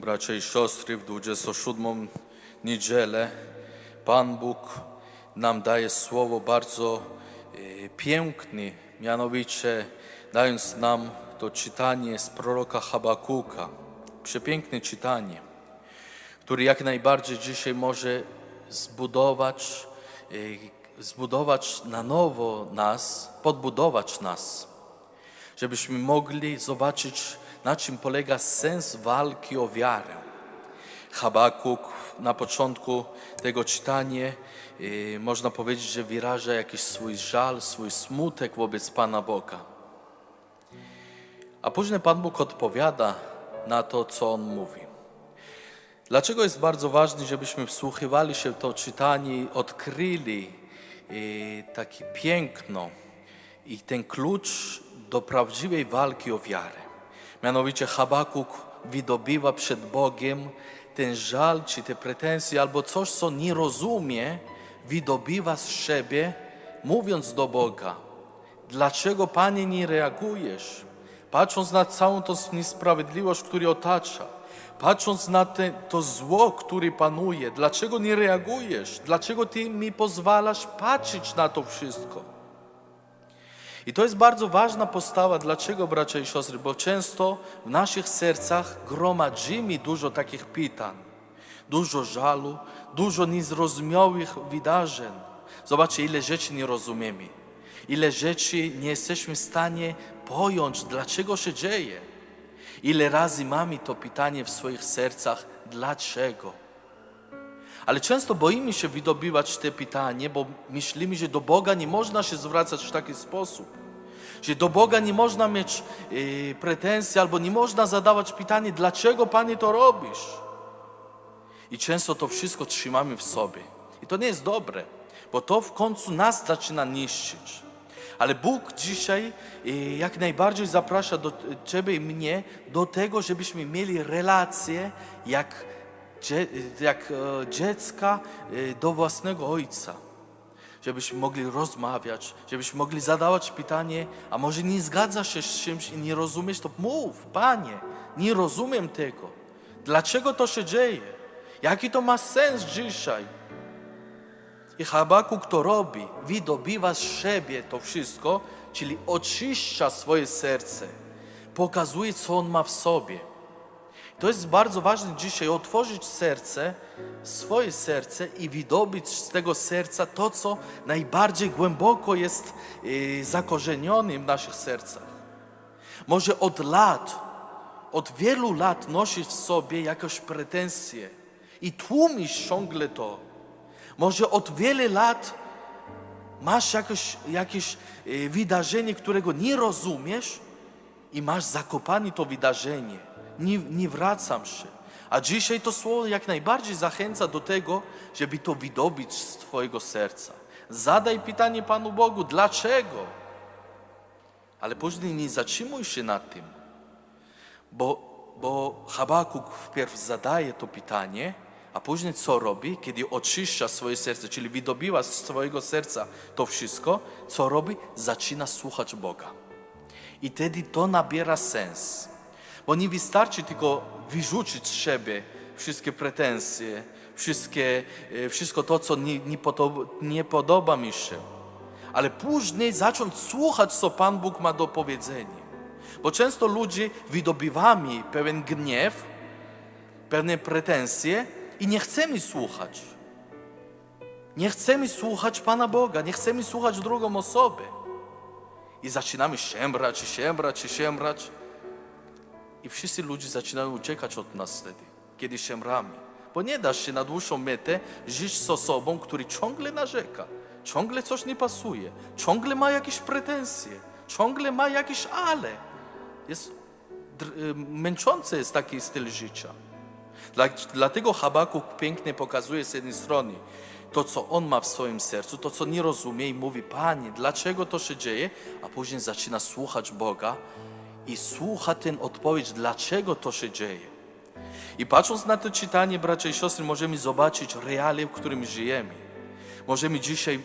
Bracia i siostry, w 27 niedzielę Pan Bóg nam daje słowo bardzo e, piękne, mianowicie dając nam to czytanie z proroka Habakuka. Przepiękne czytanie, które jak najbardziej dzisiaj może zbudować, e, zbudować na nowo nas, podbudować nas żebyśmy mogli zobaczyć, na czym polega sens walki o wiarę. Habakuk na początku tego czytania y, można powiedzieć, że wyraża jakiś swój żal, swój smutek wobec Pana Boga. A później Pan Bóg odpowiada na to, co on mówi. Dlaczego jest bardzo ważne, żebyśmy wsłuchiwali się w to czytanie odkryli y, takie piękno i ten klucz do prawdziwej walki o wiarę. Mianowicie Habakuk wydobywa przed Bogiem ten żal czy te pretensje albo coś, co nie rozumie, wydobywa z siebie, mówiąc do Boga, dlaczego Panie nie reagujesz? Patrząc na całą tą niesprawiedliwość, która otacza, patrząc na te, to zło, które panuje, dlaczego nie reagujesz? Dlaczego Ty mi pozwalasz patrzeć na to wszystko? I to jest bardzo ważna postawa. Dlaczego, bracia i siostry? Bo często w naszych sercach gromadzimy dużo takich pytań, dużo żalu, dużo niezrozumiałych wydarzeń. Zobaczcie, ile rzeczy nie rozumiemy, ile rzeczy nie jesteśmy w stanie pojąć, dlaczego się dzieje. Ile razy mamy to pytanie w swoich sercach, dlaczego? Ale często boimy się wydobywać te pytanie, bo myślimy, że do Boga nie można się zwracać w taki sposób. Że do Boga nie można mieć e, pretensji albo nie można zadawać pytanie, dlaczego Panie to robisz? I często to wszystko trzymamy w sobie. I to nie jest dobre, bo to w końcu nas zaczyna niszczyć. Ale Bóg dzisiaj e, jak najbardziej zaprasza do Ciebie i mnie do tego, żebyśmy mieli relacje jak jak e, dziecka e, do własnego ojca. Żebyśmy mogli rozmawiać, żebyśmy mogli zadawać pytanie, a może nie zgadzasz się z czymś i nie rozumiesz, to mów, panie, nie rozumiem tego. Dlaczego to się dzieje? Jaki to ma sens dzisiaj? I Habakuk to robi, wydobywa z siebie to wszystko, czyli oczyszcza swoje serce, pokazuje, co on ma w sobie. To jest bardzo ważne dzisiaj, otworzyć serce, swoje serce i wydobyć z tego serca to, co najbardziej głęboko jest y, zakorzenione w naszych sercach. Może od lat, od wielu lat nosisz w sobie jakąś pretensję i tłumisz ciągle to. Może od wielu lat masz jakoś, jakieś y, wydarzenie, którego nie rozumiesz i masz zakopane to wydarzenie. Nie, nie wracam się. A dzisiaj to słowo jak najbardziej zachęca do tego, żeby to wydobyć z Twojego serca. Zadaj pytanie Panu Bogu, dlaczego? Ale później nie zatrzymuj się nad tym, bo, bo Habakuk wpierw zadaje to pytanie, a później co robi, kiedy oczyszcza swoje serce, czyli wydobiła z swojego serca to wszystko, co robi? Zaczyna słuchać Boga. I wtedy to nabiera sens. Bo nie wystarczy tylko wyrzucić z siebie wszystkie pretensje, wszystkie, e, wszystko to, co nie, nie, podoba, nie podoba mi się, ale później zacząć słuchać, co Pan Bóg ma do powiedzenia. Bo często ludzie wydobywamy pewien gniew, pewne pretensje i nie chcemy słuchać. Nie chcemy słuchać Pana Boga, nie chcemy słuchać drugą osobę. I zaczynamy szemrać, i szemrać, i szemrać. I wszyscy ludzie zaczynają uciekać od nas wtedy, kiedy szemramy. Bo nie da się na dłuższą metę żyć z osobą, który ciągle narzeka, ciągle coś nie pasuje, ciągle ma jakieś pretensje, ciągle ma jakieś ale. Jest y, męczący jest taki styl życia. Dla, dlatego Habakuk pięknie pokazuje z jednej strony to, co on ma w swoim sercu, to, co nie rozumie i mówi, Panie, dlaczego to się dzieje? A później zaczyna słuchać Boga i słucha ten odpowiedź, dlaczego to się dzieje. I patrząc na to czytanie, bracia i siostry, możemy zobaczyć realia, w którym żyjemy. Możemy dzisiaj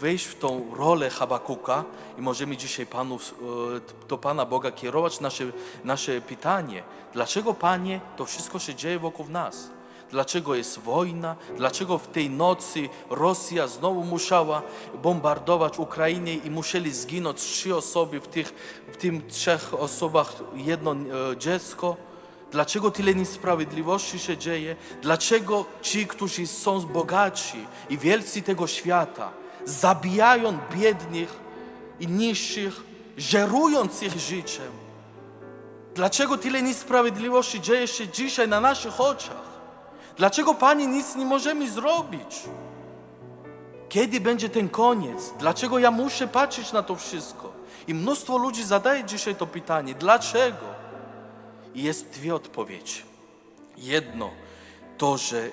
wejść w tą rolę Habakuka i możemy dzisiaj Panu, e, do Pana Boga kierować nasze, nasze pytanie. Dlaczego, Panie, to wszystko się dzieje wokół nas? Dlaczego jest wojna? Dlaczego w tej nocy Rosja znowu musiała bombardować Ukrainę i musieli zginąć trzy osoby, w, tych, w tym trzech osobach jedno e, dziecko? Dlaczego tyle niesprawiedliwości się dzieje? Dlaczego ci, którzy są bogaci i wielcy tego świata, zabijają biednych i niższych, żerując ich życiem? Dlaczego tyle niesprawiedliwości dzieje się dzisiaj na naszych oczach? Dlaczego, Panie, nic nie możemy zrobić? Kiedy będzie ten koniec? Dlaczego ja muszę patrzeć na to wszystko? I mnóstwo ludzi zadaje dzisiaj to pytanie: dlaczego? I jest dwie odpowiedzi. Jedno, to, że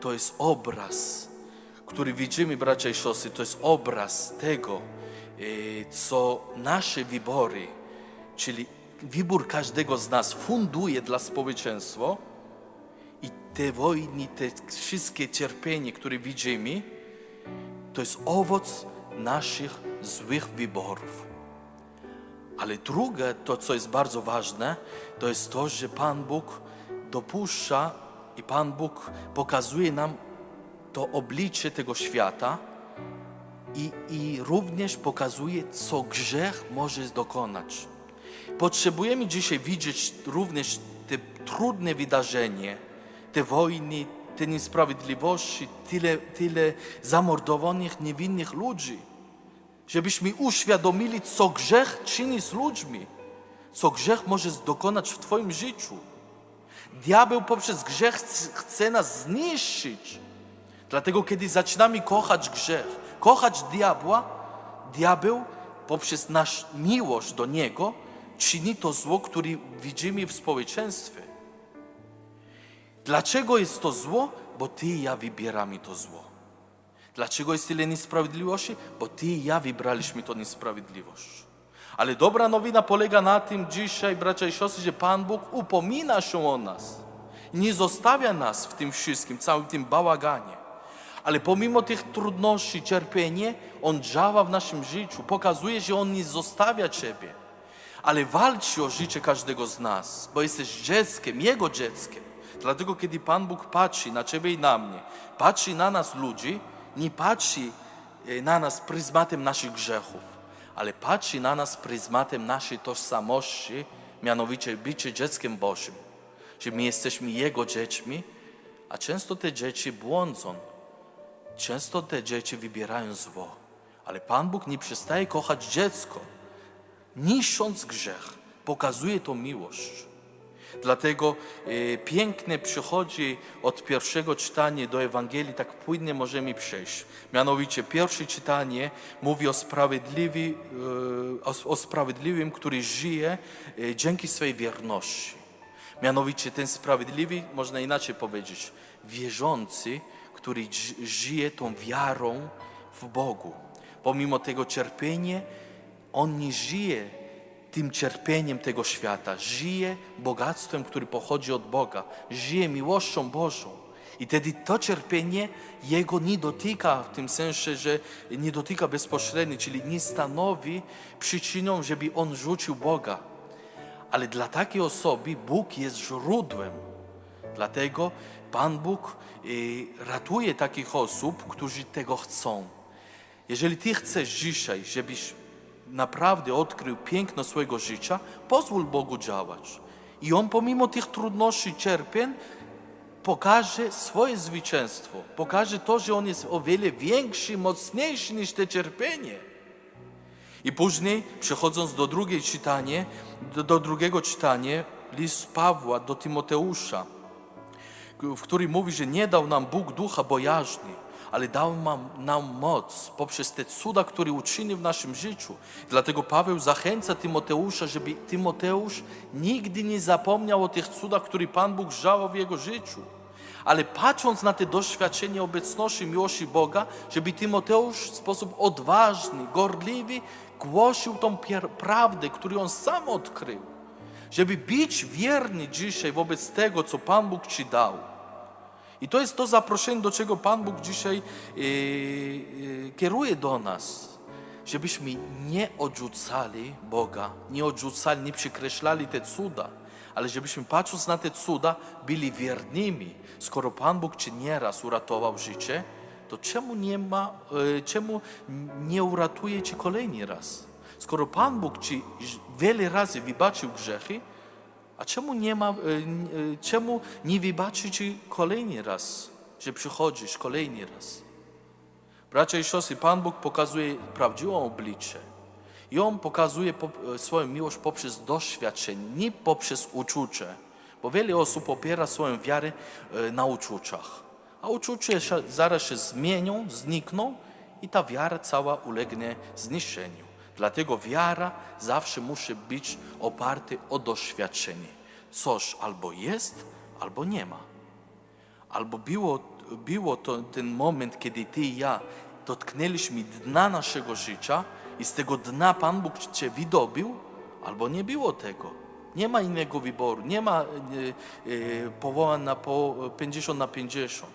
to jest obraz, który widzimy, bracia i siostry, to jest obraz tego, e, co nasze wybory, czyli wybór każdego z nas funduje dla społeczeństwa te wojny, te wszystkie cierpienie, które widzimy, to jest owoc naszych złych wyborów. Ale drugie, to co jest bardzo ważne, to jest to, że Pan Bóg dopuszcza i Pan Bóg pokazuje nam to oblicze tego świata i, i również pokazuje, co grzech może dokonać. Potrzebujemy dzisiaj widzieć również te trudne wydarzenie, te wojny, te niesprawiedliwości, tyle, tyle zamordowanych niewinnych ludzi żebyśmy uświadomili, co grzech czyni z ludźmi, co grzech może dokonać w Twoim życiu. Diabeł poprzez grzech chce- nas zniszczyć. Dlatego, kiedy zaczynamy kochać grzech, kochać diabła, diabeł poprzez nasz miłość do niego czyni to zło, które widzimy w społeczeństwie. Dlaczego jest to zło? Bo Ty i ja wybieramy to zło. Dlaczego jest tyle niesprawiedliwości? Bo Ty i ja wybraliśmy to niesprawiedliwość. Ale dobra nowina polega na tym dzisiaj, bracia i siostry, że Pan Bóg upomina się o nas. Nie zostawia nas w tym wszystkim, całym tym bałaganie. Ale pomimo tych trudności, cierpienie, On działa w naszym życiu. Pokazuje, że On nie zostawia Ciebie. Ale walczy o życie każdego z nas, bo jesteś dzieckiem, Jego dzieckiem. Dlatego, kiedy Pan Bóg patrzy na Ciebie i na mnie, patrzy na nas ludzi, nie patrzy e, na nas pryzmatem naszych grzechów, ale patrzy na nas pryzmatem naszej tożsamości, mianowicie bycie dzieckiem Bożym. Że my jesteśmy Jego dziećmi, a często te dzieci błądzą. Często te dzieci wybierają zło. Ale Pan Bóg nie przestaje kochać dziecko. Niszcząc grzech, pokazuje to miłość. Dlatego e, pięknie przychodzi od pierwszego czytania do Ewangelii, tak płynnie możemy przejść. Mianowicie pierwsze czytanie mówi o, sprawiedliwi, e, o, sprawiedliwym, który żyje e, dzięki swej wierności. Mianowicie ten sprawiedliwy, można inaczej powiedzieć, wierzący, który żyje tą wiarą w Bogu. Pomimo tego cierpienia, on nie żyje tym cierpieniem tego świata, żyje bogactwem, które pochodzi od Boga, żyje miłością Bożą. I wtedy to cierpienie jego nie dotyka w tym sensie, że nie dotyka bezpośrednio, czyli nie stanowi przyczyną, żeby on rzucił Boga. Ale dla takiej osoby Bóg jest źródłem. Dlatego Pan Bóg y, ratuje takich osób, którzy tego chcą. Jeżeli Ty chcesz dzisiaj, żebyś naprawdę odkrył piękno swojego życia, pozwól Bogu działać. I On pomimo tych trudności, cierpień, pokaże swoje zwycięstwo. Pokaże to, że On jest o wiele większy, mocniejszy niż te cierpienie. I później, przechodząc do drugiej czytanie, do, do drugiego czytania, list Pawła do Tymoteusza, w którym mówi, że nie dał nam Bóg ducha bojaźni, ale dał nam, moc poprzez te cuda, które uczynił w naszym życiu. Dlatego Paweł zachęca Tymoteusza, żeby Tymoteusz nigdy nie zapomniał o tych cudach, które Pan Bóg działał w jego życiu. Ale patrząc na te doświadczenie obecności miłości Boga, żeby Tymoteusz w sposób odważny, gorliwy głosił tą prawdę, którą on sam odkrył. Żeby być wierny dzisiaj wobec tego, co Pan Bóg Ci dał. I to jest to zaproszenie, do czego Pan Bóg dzisiaj e, e, kieruje do nas, żebyśmy nie odrzucali Boga, nie odrzucali, nie przekreślali te cuda, ale żebyśmy patrząc na te cuda byli wiernymi. Skoro Pan Bóg Ci nieraz uratował życie, to czemu nie ma, e, czemu nie uratuje Ci kolejny raz? Skoro Pan Bóg Ci wiele razy wybaczył grzechy, a czemu nie ma, e, e, czemu nie wybaczy Ci kolejny raz, że przychodzisz kolejny raz? Bracia i siostry, Pan Bóg pokazuje prawdziwą oblicze. I On pokazuje po- e, swoją miłość poprzez doświadczenie, nie poprzez uczucie. Bo wiele osób opiera swoją wiarę na uczuciach. A uczucia się- zaraz się zmienią, znikną i ta wiara cała ulegnie zniszczeniu. Dlatego wiara zawsze musi być oparta o doświadczenie. Coś albo jest, albo nie ma. Albo było, było to ten moment, kiedy ty i ja dotknęliśmy dna naszego życia i z tego dna Pan Bóg cię wydobył, albo nie było tego. Nie ma innego wyboru, nie ma e, e, powołań na po 50 na 50.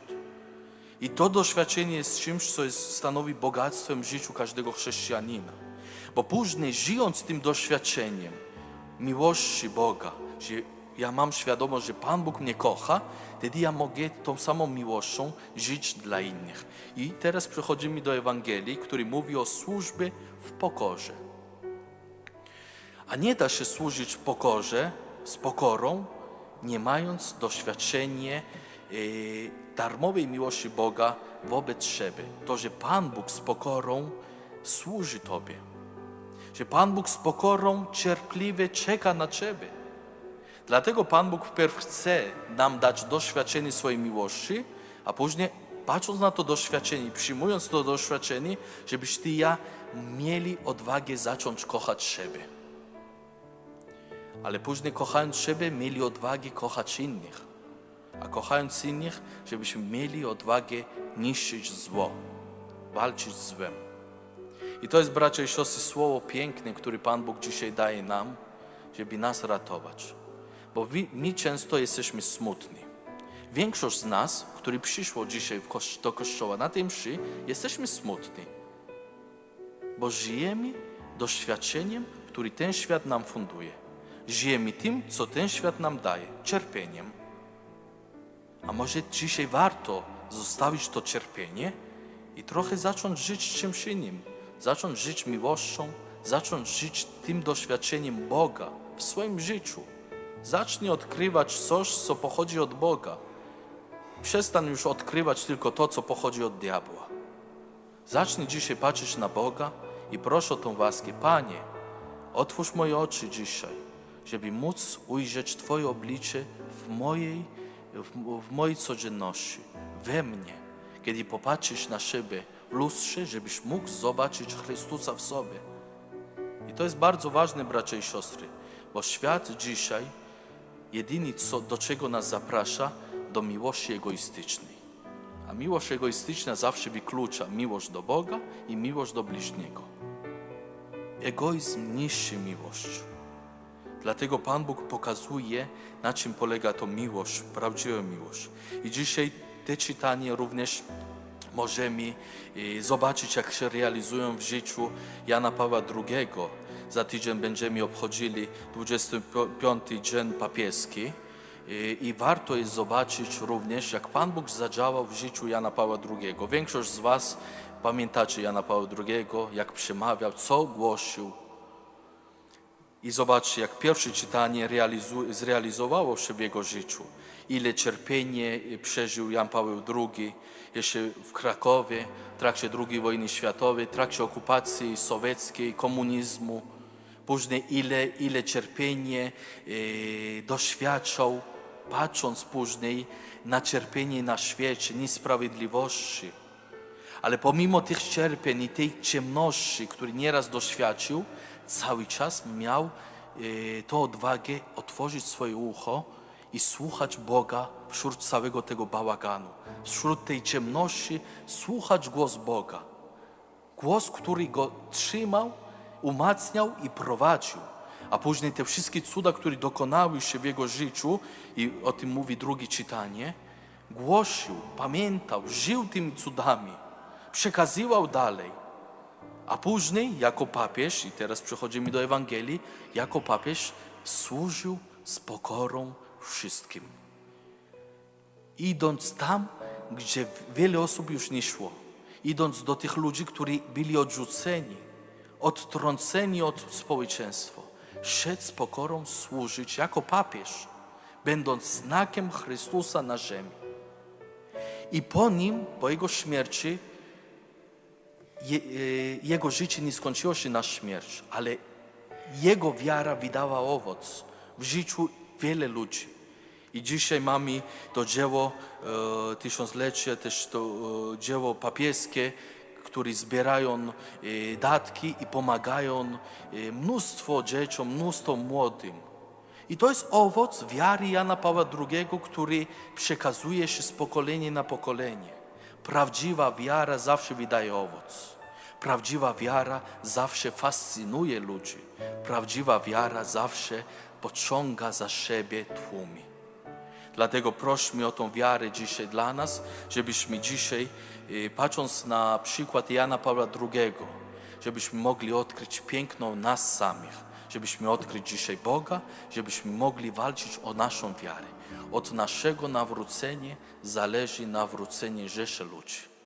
I to doświadczenie jest czymś, co jest, stanowi bogactwem w życiu każdego chrześcijanina. Bo później, żyjąc tym doświadczeniem miłości Boga, że ja mam świadomość, że Pan Bóg mnie kocha, wtedy ja mogę tą samą miłością żyć dla innych. I teraz przechodzimy do Ewangelii, który mówi o służbie w pokorze. A nie da się służyć w pokorze, z pokorą, nie mając doświadczenia e, darmowej miłości Boga wobec siebie. To, że Pan Bóg z pokorą służy Tobie. Że Pan Bóg z pokorą cierpliwie czeka na Ciebie. Dlatego Pan Bóg wpierw chce nam dać doświadczenie swojej miłości, a później patrząc na to doświadczenie, przyjmując to doświadczenie, żebyś Ty i ja mieli odwagę zacząć kochać siebie ale później kochając siebie, mieli odwagę kochać innych. A kochając innych, żebyśmy mieli odwagę niszczyć zło, walczyć z złem. I to jest, bracia i siostry, słowo piękne, które Pan Bóg dzisiaj daje nam, żeby nas ratować. Bo my często jesteśmy smutni. Większość z nas, który przyszło dzisiaj do kościoła na tej mszy, jesteśmy smutni. Bo żyjemy doświadczeniem, który ten świat nam funduje. Żyjemy tym, co ten świat nam daje, cierpieniem. A może dzisiaj warto zostawić to cierpienie i trochę zacząć żyć czymś innym, zacząć żyć miłością, zacząć żyć tym doświadczeniem Boga w swoim życiu. Zacznij odkrywać coś, co pochodzi od Boga. Przestań już odkrywać tylko to, co pochodzi od diabła. Zacznij dzisiaj patrzeć na Boga i proszę o tą łaskę. Panie, otwórz moje oczy dzisiaj, żeby móc ujrzeć Twoje oblicze w mojej, w, w mojej codzienności, we mnie. Kiedy popatrzysz na siebie lustrze, żebyś mógł zobaczyć Chrystusa w sobie. I to jest bardzo ważne, bracia i siostry, bo świat dzisiaj jedynie co, do czego nas zaprasza, do miłości egoistycznej. A miłość egoistyczna zawsze wyklucza miłość do Boga i miłość do bliźniego. Egoizm niszczy miłość. Dlatego Pan Bóg pokazuje, na czym polega to miłość, prawdziwa miłość. I dzisiaj te czytania również możemy e, zobaczyć, jak się realizują w życiu Jana Pawła II. Za tydzień będziemy obchodzili 25. dzień papieski. E, I warto jest zobaczyć również, jak Pan Bóg zadziałał w życiu Jana Pawła II. Większość z Was pamiętacie Jana Pawła II, jak przemawiał, co głosił. I zobaczcie, jak pierwsze czytanie zrealizowało się w jego życiu. Ile cierpienie przeżył Jan Paweł II jeszcze w Krakowie, w trakcie II wojny światowej, w trakcie okupacji sowieckiej, komunizmu. Później ile, ile cierpienie e, doświadczał, patrząc później na cierpienie na świecie, niesprawiedliwości. Ale pomimo tych cierpień i tej ciemności, który nieraz doświadczył, cały czas miał tą odwagę otworzyć swoje ucho i słuchać Boga wśród całego tego bałaganu. Wśród tej ciemności słuchać głos Boga. Głos, który go trzymał, umacniał i prowadził. A później te wszystkie cuda, które dokonały się w jego życiu, i o tym mówi drugie czytanie, głosił, pamiętał, żył tymi cudami, przekazywał dalej. A później, jako papież, i teraz przechodzimy do Ewangelii, jako papież służył z pokorą wszystkim. Idąc tam, gdzie wiele osób już nie szło, idąc do tych ludzi, którzy byli odrzuceni, odtrąceni od społeczeństwa, szedł z pokorą służyć jako papież, będąc znakiem Chrystusa na ziemi. I po nim, po jego śmierci, je, e, jego życie nie skończyło się na śmierć, ale jego wiara wydała owoc w życiu wiele ludzi. I dzisiaj mamy to dzieło e, też to e, dzieło papieskie, które zbierają e, datki i pomagają e, mnóstwo dzieciom, mnóstwo młodym. I to jest owoc wiary Jana Pawła II, który przekazuje się z pokolenia na pokolenie. Prawdziwa wiara zawsze wydaje owoc. Prawdziwa wiara zawsze fascynuje ludzi. Prawdziwa wiara zawsze pociąga za siebie tłumy. Dlatego prośmy o tą wiarę dzisiaj dla nas, żebyśmy dzisiaj, y, patrząc na przykład Jana Pawła II, żebyśmy mogli odkryć piękno nas samych, żebyśmy odkryć dzisiaj Boga, żebyśmy mogli walczyć o naszą wiarę. Od naszego nawrócenia zależy nawrócenie rzeszy ludzi.